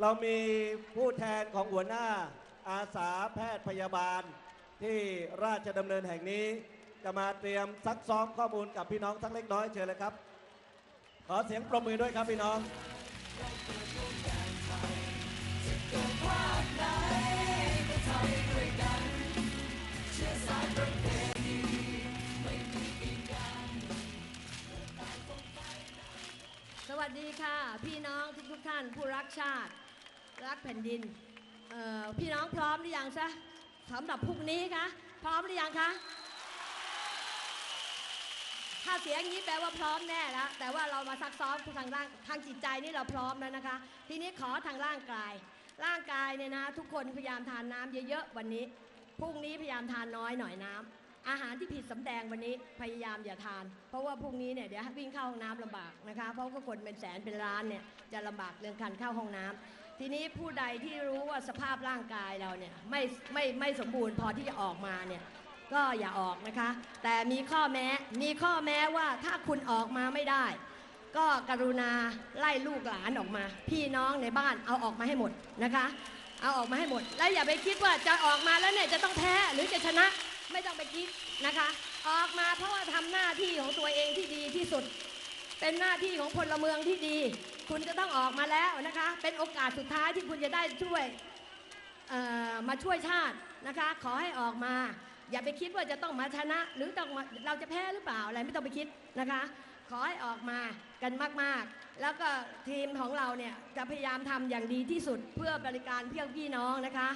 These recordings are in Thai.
เรามีผู้แทนของหัวหน้าอาสาแพทย์พยาบาล ที่ราชดำเนินแห่งนี้ จะมาเตรียมซักซ้อมข้อมูลกับพี่น้องสักเล็กน้อยเชิญเลยครับ ขอเสียงปรบมือด้วยครับพี่น้องสวัสดีค่ะ พี่น้องทุกทุกท่านผู้รักชาติ รักแผ่นดินพี่น้องพร้อมหรือยังซะสำหรับพรุ่งนี้คะพร้อมหรือยังคะถ้าเสียงนี้แปลว่าพร้อมแน่แล้วแต่ว่าเรามาซักซ้อมทางร่างทางจิตใจนี่เราพร้อมแล้วนะคะ ทีนี้ขอทางร่างกาย ร่างกายเนี่ยนะ ทุกคนพยายามทานน้ำเยอะๆวันนี้พรุ่งนี้พยายามทานน้อยหน่อยน้ำอาหารที่ผิดสำแดงวันนี้พยายามอย่าทาน เพราะว่าพรุ่งนี้เนี่ยเดี๋ยววิ่งเข้าห้องน้ำลำบากนะคะ เพราะว่าคนเป็นแสนเป็นล้านเนี่ยจะลำบากเรื่องการเข้าห้องน้ำ ทีนี้ผู้ใดที่รู้ว่าสภาพร่างกายเราเนี่ยไม่ไม่ไม่สมบูรณ์พอที่จะออกมาเนี่ยก็อย่าออกนะคะ แต่มีข้อแม้มีข้อแม้ว่าถ้าคุณออกมาไม่ได้ ก็กรุณาไล่ลูกหลานออกมา พี่น้องในบ้านเอาออกมาให้หมดนะคะ เอาออกมาให้หมด และอย่าไปคิดว่าจะออกมาแล้วเนี่ยจะต้องแพ้หรือจะชนะไม่ต้องไปคิดนะคะ ออกมาเพราะว่าทำหน้าที่ของตัวเองที่ดีที่สุด เป็นหน้าที่ของพลเมืองที่ดี คุณจะต้องออกมาแล้วนะคะ เป็นโอกาสสุดท้ายที่คุณจะได้ช่วยมาช่วยชาตินะคะ ขอให้ออกมา อย่าไปคิดว่าจะต้องมาชนะ หรือต้องเราจะแพ้หรือเปล่าอะไรไม่ต้องไปคิดนะคะ ขอให้ออกมากันมากๆ แล้วก็ทีมของเราเนี่ยจะพยายามทำอย่างดีที่สุดเพื่อบริการเพื่อนพี่น้องนะคะ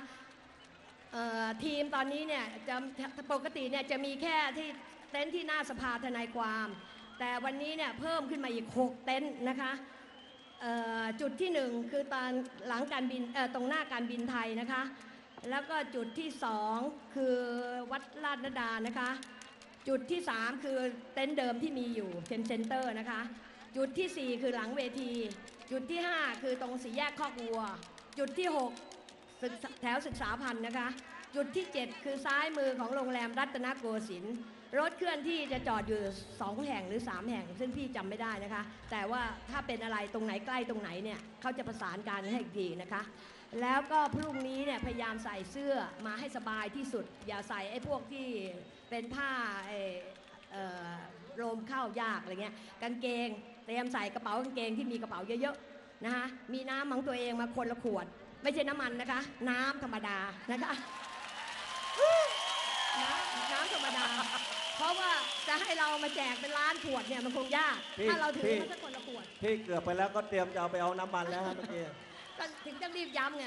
ทีมตอนนี้เนี่ยจะปกติเนี่ยจะมีแค่ที่เต็นท์ที่หน้าสภาทนายความ แต่วันนี้เนี่ยเพิ่มขึ้นมาอีก 6 เต็นท์นะคะ จุดที่1คือตอนหลังการบินตรงหน้าการบินไทยนะคะ แล้วก็จุดที่2คือวัดลาดนดานะคะ จุดที่3คือเต็นท์เดิมที่มีอยู่เซนเซนเตอร์นะคะ จุดที่สี่คือหลังเวที จุดที่5คือตรงสี่แยกคอกวัว จุดที่6ศึกแถวศึกษาพันธ์นะคะ จุดที่7คือซ้ายมือของโรงแรมรัตนโกสินทร์ รถเคลื่อนที่จะจอดอยู่ 2 แห่งหรือ 3 แห่ง ซึ่งพี่จำไม่ได้นะคะ แต่ว่าถ้าเป็นอะไรตรงไหนใกล้ตรงไหนเนี่ยเขาจะประสานการให้อีกทีนะคะ แล้วก็พรุ่งนี้เนี่ยพยายามใส่เสื้อมาให้สบายที่สุด อย่าใส่ไอ้พวกที่เป็นผ้าเอ่อโรมเข้ายากอะไรเงี้ยกางเกงเตรียมใส่กระเป๋ากางเกงที่มีกระเป๋าเยอะๆนะคะมีน้ำของตัวเองมาคนละขวด ไม่ใช่น้ำมันนะคะ น้ำธรรมดานะคะน้ำน้ำธรรมดา เพราะว่า จะให้เรามาแจกเป็นล้านขวดเนี่ยมันคงยาก พี่ถ้าเราถือพี่มาสักคนละขวด พี่เกือบไปแล้วก็เตรียมจะเอาไปเอาน้ำมันแล้วฮะเมื่อกี้ ก็ถึงต้องรีบย้ำไง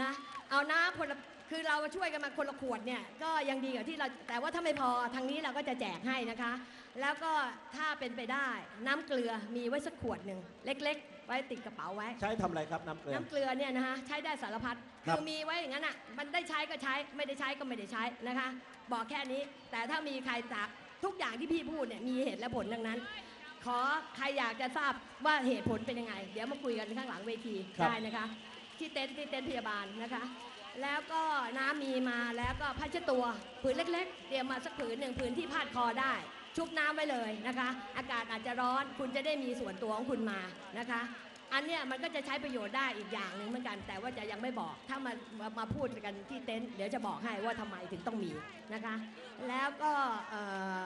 นะเอาน้ำคนละคือเราช่วยกันมาคนละขวดเนี่ยก็ยังดีกว่าที่เราแต่ว่าถ้าไม่พอทางนี้เราก็จะแจกให้นะคะ แล้วก็ถ้าเป็นไปได้น้ำเกลือมีไว้สักขวดหนึ่งเล็ก ๆ ไว้ติดกระเป๋าไว้ ใช้ทำอะไรครับน้ำเกลือ น้ำเกลือเนี่ยนะคะใช้ได้สารพัดครับ คือมีไว้อย่างนั้นอะมันได้ใช้ก็ใช้ไม่ได้ใช้ก็ไม่ได้ใช้นะคะ บอกแค่นี้แต่ถ้ามีใครจับ ทุกอย่างที่พี่พูดเนี่ยมีเหตุและผลดังนั้น ขอใครอยากจะทราบว่าเหตุผลเป็นยังไง เดี๋ยวมาคุยกันข้างหลังเวทีครับ ได้นะคะ ที่เต็นท์ที่เต็นท์พยาบาลนะคะ แล้วก็น้ำมีมาแล้วก็ผ้าเช็ดตัวผืนเล็ก ๆ เตรียมมาสักผืนหนึ่งผืนที่พาดคอได้ ชุบน้ำไว้เลยนะคะ อากาศอาจจะร้อนคุณจะได้มีส่วนตัวของคุณมานะคะ อันเนี้ยมันก็จะใช้ประโยชน์ได้อีกอย่างหนึ่งเหมือนกัน แต่ว่าจะยังไม่บอกถ้ามามามาพูดกันที่เต็นท์เดี๋ยวจะบอกให้ว่าทำไมถึงต้องมีนะคะ แล้วก็เอ่อ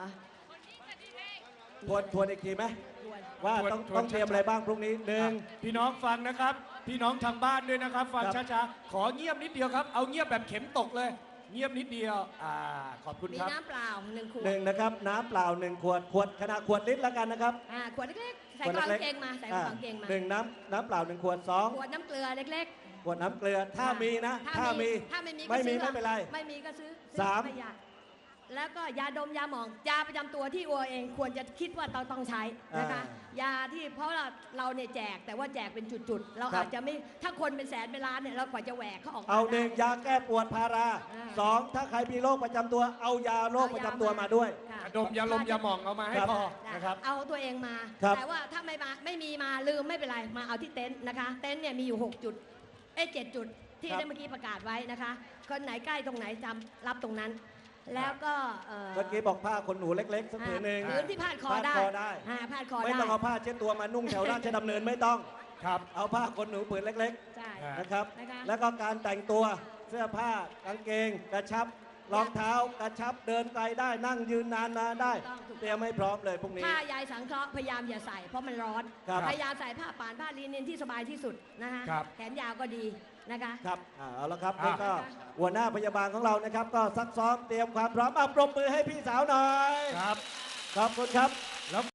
ทวนทวนอีกทีไหมด้วยว่าทวนต้องทวนต้องเตรียมชัดๆ อะไรบ้างพรุ่งนี้หนึ่ง พี่น้องฟังนะครับ พี่น้องทางบ้านด้วยนะครับ ฟังครับ ช้าๆ ขอเงียบนิดเดียวครับ เอาเงียบแบบเข็มตกเลย เงียบนิดเดียว อ่า ขอบคุณมีครับ น้ำเปล่าหนึ่งขวดหนึ่งนะครับน้ำเปล่าหนึ่งขวดขวดขนาดขวดลิตรแล้วกันนะครับ อ่าขวดเล็กๆ ใส่ขวดกระเป๋าล็กางเกงมาใส่กระเป๋ากางเกงมาหนึ่งน้ำน้ำเปล่าหนึ่งขวดสองขวดน้ำเกลือเล็กขวดน้ำเกลือๆถ้ามีนะ ถ้ามีถ้าไม่มีก็ไม่มีซื้อไม่เป็นไรไม่มีก็ซื้อสามไม่ยาก แล้วก็ยาดมยาหมองยาประจำตัวที่อัวเองควรจะคิดว่าเราต้องใช้นะคะยาที่เพราะเราเราเนี่ยแจกแต่ว่าแจกเป็นจุดๆ เราอาจจะไม่ถ้าคนเป็นแสนเป็นล้านเนี่ยเรากว่าจะแหวกเขาออกมาเอาหได้นึ่งยาแก้ปวดพาราอ่าสองถ้าใครมีโรคประจำตัว เอายาโรคประจำตัวมาด้วยค่ะดมยาลมยาหมองเอามาให้ครับพอได้นะครับเอาตัวเองมาครับแต่ว่าถ้าไม่มาไม่มีมาลืมไม่เป็นไรมาเอาที่เต็นท์นะคะ เต็นท์เนี่ยมีอยู่ 6 จุดเอ้ยเจ็ดจุดที่ครับได้เมื่อกี้ประกาศไว้นะคะ คนไหนใกล้ตรงไหนจำรับตรงนั้น แล้วก็เอ่อเมื่อกี้บอกผ้าขนหนูเล็กๆสักผืนหนึ่ง ผืนที่พาดคอพาดได้คอได้อ่าพาดคอไม่ได้ต้องเอาผ้าเช็ดตัวมานุ่งแถวราชดำเนินไม่ต้อง ครับ เอาผ้าขนหนูผืนเล็กใช่อ่าๆนะครับ นะคะ แล้วก็การแต่งตัวเสื้อผ้ากางเกงกระชับ รองเท้ากระชับเดินไกลได้นั่งยืนนานนานได้ ถูกต้องถูกต้อง เตรียมให้พร้อมเลยพรุ่งนี้ ผ้ายายสังเคราะห์พยายามอย่าใส่เพราะมันร้อน ครับพยายามใส่ผ้าป่านผ้าลีนินที่สบายที่สุดนะคะครับ แขนยาวก็ดีนะคะ ครับอ่าเอาละครับอะนี่ก็หัวหน้าพยาบาลของเรานะครับ ก็ซักซ้อมเตรียมความพร้อมอะปรบมือให้พี่สาวหน่อย ครับ ขอบคุณครับ แล้ว